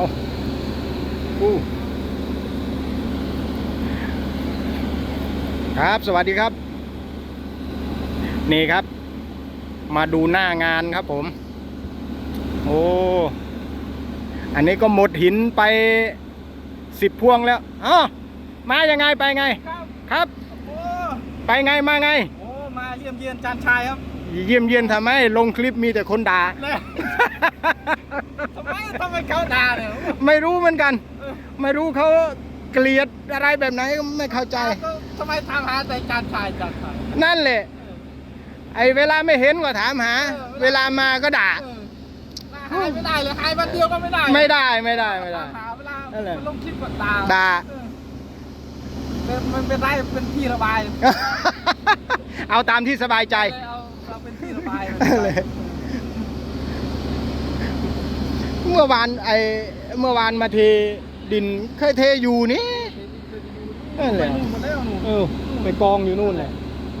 เอาอู้ครับสวัสดีครับ นี่ครับ มาดูหน้างานครับผม โอ้ อันนี้ก็หมดหินไปสิบพวงแล้วอ๋อมายังไงไปไง ครับครับโอ้ไปไงมาไง โอ้ มาเยี่ยมเยียนจานชายครับ เยี่ยมเยียนทำไมลงคลิปมีแต่คนด่าเนี่ยทำไมทำไมเขาด่าเนี่ยไม่รู้เหมือนกันเออไม่รู้เขาเกลียดอะไรแบบไหนก็ไม่เข้าใจก็ทำไมถามหาแต่จานชายจานชายนั่นแหละ ไอ้เวลาไม่เห็นก็ถามหา เวลามาก็ด่า เออหายไม่ได้เลยหายวันเดียวก็ไม่ได้ไม่ได้ไม่ได้ไม่ได้ถามหาเวลานั่นแหละ มันลงคลิปก็ด่าด่า เออเป็นมันเป็นไรเป็นที่ระบายเอาตามที่สบายใจเลยเอา เลยเมื่อวานไอเมื่อวานมาเทดินเคยเทอยู่นี่นั่นแหไปละนู่นหมดแล้วหนูเออไปกองอยู่นู่นแหละ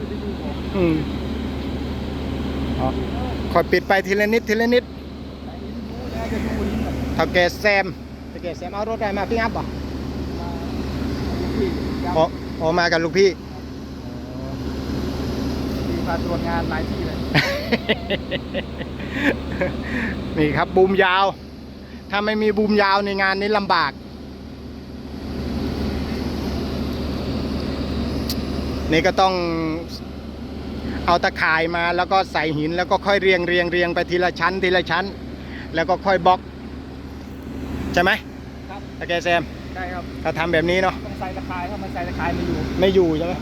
ไปดูของอืมอ๋อคอยปิดไปทีละนิดทีละนิดแล้วจะดูลิ้นแบบเท่าแกแซมเท่าแกแซมเอารถอะไรมาพี่อัพป่ะที่ยังอ๋อออกมากับลูกพี่ที่มาตรวจงานหลายที่เลย นี่ครับบูมยาว ถ้าไม่มีบูมยาวในงานนี้ลำบาก นี่ก็ต้องเอาตะข่ายมาแล้วก็ใส่หินแล้วก็ค่อยเรียงเรียงเรียงไปทีละชั้นทีละชั้น แล้วก็ค่อยบล็อก ใช่ไหมครับตะแกแซมใช่ครับถ้าทำแบบนี้เนาะต้องใส่ตะไคร้ถ้าไม่ใส่ตะไคร้ไม่อยู่ ไม่อยู่ใช่ไหม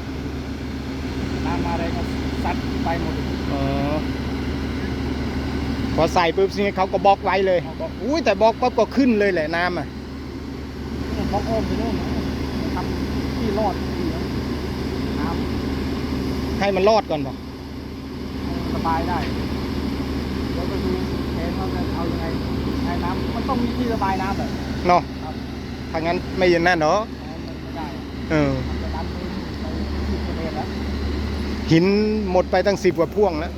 น้ำมาอะไรก็ ซัดไปหมดเลยอ๋อพอใส่ปุ๊บนี่เขาก็บล็อกไว้เลยอุ้ยแต่บล็อกปั๊บก็ขึ้นเลยแหละน้ำอะบล็อกอ้อมไปโน่นนะทำที่รอดที่นะน้ให้มันรอดก่อนบอกำสบายได้เดี๋ยวไปดูแผนว่าจะเอายังไงให้น้ำมันต้องมีที่ระบายน้ำแบบเนาะครับถ้างั้นไม่อยินนั่นเนาะมันไม่ได้เออ มันจะดันไปไปที่เกิดเหตุแล้ว หินหมดไปตั้งสิบกว่าพ่วงแล้ว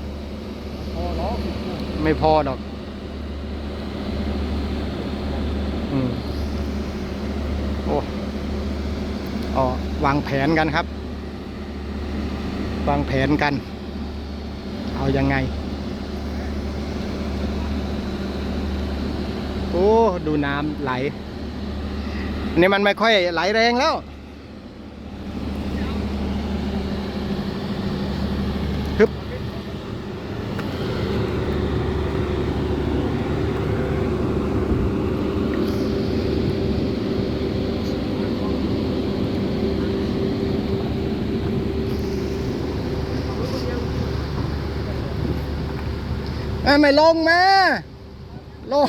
โอ้โหไม่พอดอกอืมโอ้อ๋อวางแผนกันครับ วางแผนกัน เอายังไง โอ้ ดูน้ำไหล อันนี้มันไม่ค่อยไหลแรงแล้ว ไม่ลงมาลง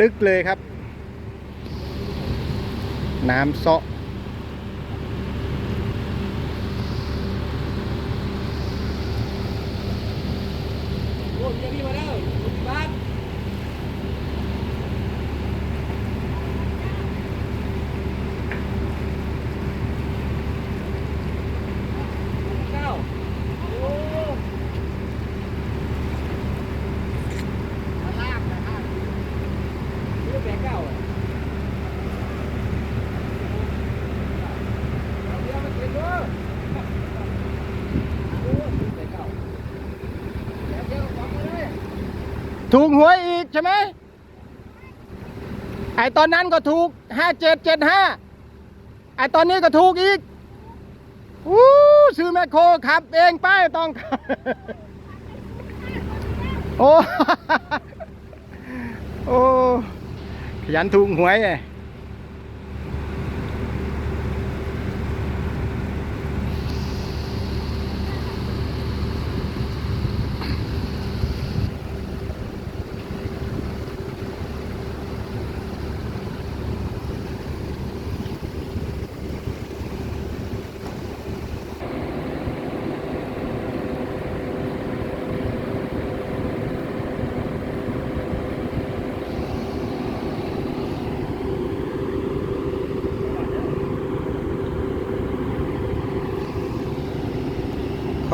ลึกเลยครับ น้ำเซาะ โอ้ยนี่มาแล้วบ้าน เก้าโอ้มาลากนะฮะนี่แบกเก้าอะเอาเดี๋ยวมันเก็บด้วยโอ้ยแบกเก้าเดี๋ยวเดี๋ยววางมาเลย ถูกหวยอีกใช่ไหมไอตอนนั้นก็ถูกห้าเจ็ดเจ็ดห้าไอตอนนี้ก็ถูกอีกอู้ซื้อแมคโครขับเองป้ายต้องโอ้โอ้ขยันถูกหวยไง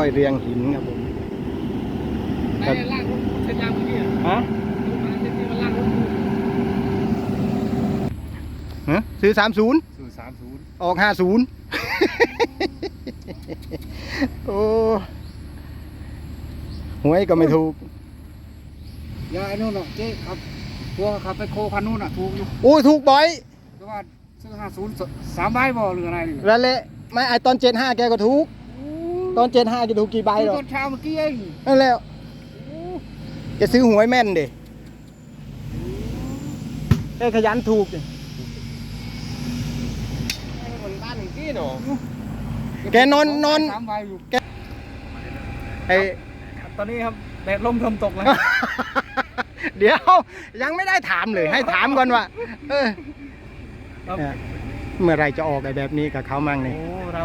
ค่อยๆเรียงหินครับผมในลากรถเส้นยางเมื่อกี้อะฮะดูมาเส้นนี้มันลากรถฮะซื้อสามศูนย์สู่สามศูนย์ออกห้าศูนย์ โอ้หวยก็ไม่ถูก ยาไอ้นู่นหรอกเจ๊ครับพวกขับไปโคคันนู่นอะถูกอยู่โอ้ยถูกบ่อยแต่ว่าซื้อห้าศูนย์สามใบบ่หรืออะไรนี่แล้วแหละไม่ไอตอนเจ็ดห้าแกก็ถูก ตอนเจ็ดห้าแกถูกกี่ใบหรอตอนเช้าเมื่อกี้เองนั่นแหล้วจะซื้อหวยแม่นดิแกขยันถูกดิมันบ้านเมื่อกี้เนาะแกนอนนอนสามใบอยู่ไอตอนนี้ครับแดดลมเริ่มตกแล้ว เดี๋ยวยังไม่ได้ถามเลยให้ถามก่อนว่าเออครับเนี่ยเมื่อไรจะออกไอ้แบบนี้กับเขามั่งนี่โอ้เรา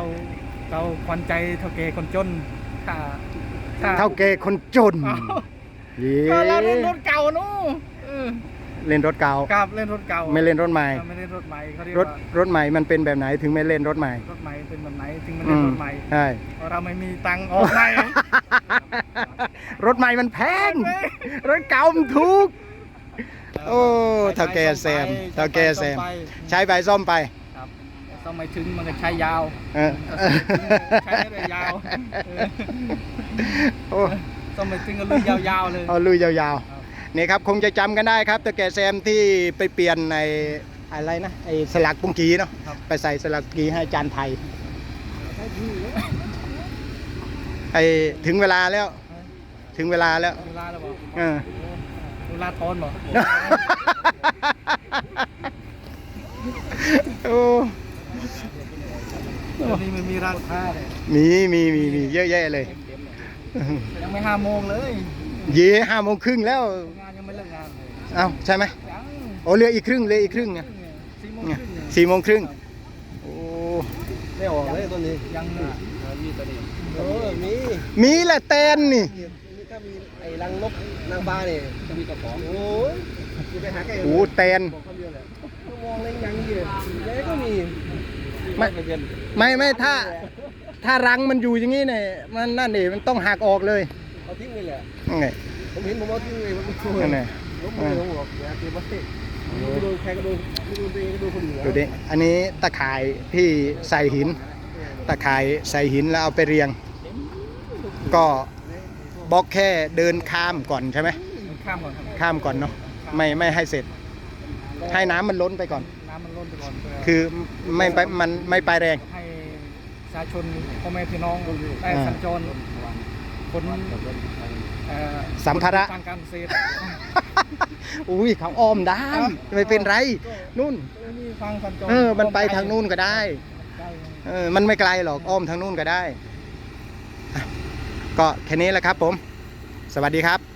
เราควันใจเท่าเกคนจนถ้าถ้า เท่าแกคนจนเอ้าเย้ก็เราเล่นรถเก่าเนู้เออเล่นรถเก่ากับเล่นรถเก่าไม่เล่นรถใหม่เออไม่เล่นรถใหม่เขาเรียกรถว่ารถใหม่มันเป็นแบบไหนถึงไม่เล่นรถใหม่รถใหม่เป็นแบบไหนถึงมันอืเล่นมรถใหม่ใช่ เพราะเราไม่มีตังค์ออกใหม่ รถใหม่มันแพงรถเก่ามันถูก โอ้เท่าแกแซมเท่าแกแซม ใช้ไปซ่อมไปครับแต่ต้องไม่ถึงมันก็ใช้ยาวเออใช้ได้ยาวเออโอ้ต้องไม่ถึงก็ลุยยาวๆเลยเอาลุยยาวครับๆนี่ครับคงจะจำกันได้ครับตะแกแซมที่ไปเปลี่ยนในอะไรนะไอ้สลักปุงกีเนาะครับไปใส่สลักปุงกีให้จานไทยไอ้ถึงเวลาแล้ว ถึงเวลาแล้วเวลาแล้วบอกเออเวลาทอนบอกโอ้ตอ นนี้มันมีร้านค้าเลยมีมีมีมีเยอะแยะเลย ยังไม่ห้าโมงเลย เย่ห้าโมงครึ่งแล้ว งานยังไม่เลิกงานเลยเอ้าใช่ไหมยังโอ้เหลืออีกครึ่งเหลืออีกครึ่งไงสี่โมงไงครึ่งเนี่ยสี่โมงครึ่งโอ้ไม่ออกเลยต้นนี้ยังมีมีตัวนี้เออมีมีแหละแตนนี่นี่ถ้ามีไอ้รังนกนางฟ้าเนี่ยจะมีกระป๋องโอ้ยจะไปหาไก่โอ้แตนบอกคำเดียวแหละก็มองในยังอยู่แล้วก็มี ไม่ไม่ไม่ถ้า ถ้ารังมันอยู่อย่างนี้เนี่ยมันนั่นเองมันต้องหักออกเลยเอาทิ้งเลยแหละนั่นไงผมเห็นผมเอาทิ้งเลยมันไม่ช่วยนั่นไงล้มเลยผมบอกอย่าเก็บไว้ไม่โดนใครก็โดนไม่โดนตัวเองก็โดนคนอื่นดูดิอันนี้ตะข่ายที่ใส่หิน ตะข่ายใส่หินแล้วเอาไปเรียง ก็บล็อกแค่เดินข้ามก่อนใช่ไหมข้ามก่อนครับข้ามก่อนเนาะไม่ไม่ให้เสร็จ ให้น้ำมันล้นไปก่อน น้ำมันล้นไปก่อนเพื่อคือไม่ไปมันไม่ไปแรง ให้ประชาชนพ่อแม่พี่น้องได้อ่าสัญจรคนเอ่อสัมภาระ ทางการเกษตรอุ้ยเขาอ้อมได้ไม่เป็นไร นู่น นี่ฟังสัญจรเออ มันไปทางนู่นก็ได้ได้เออ มันไม่ไกลหรอก อ้อมทางนู่นก็ได้อะก็แค่นี้แหละครับผม สวัสดีครับ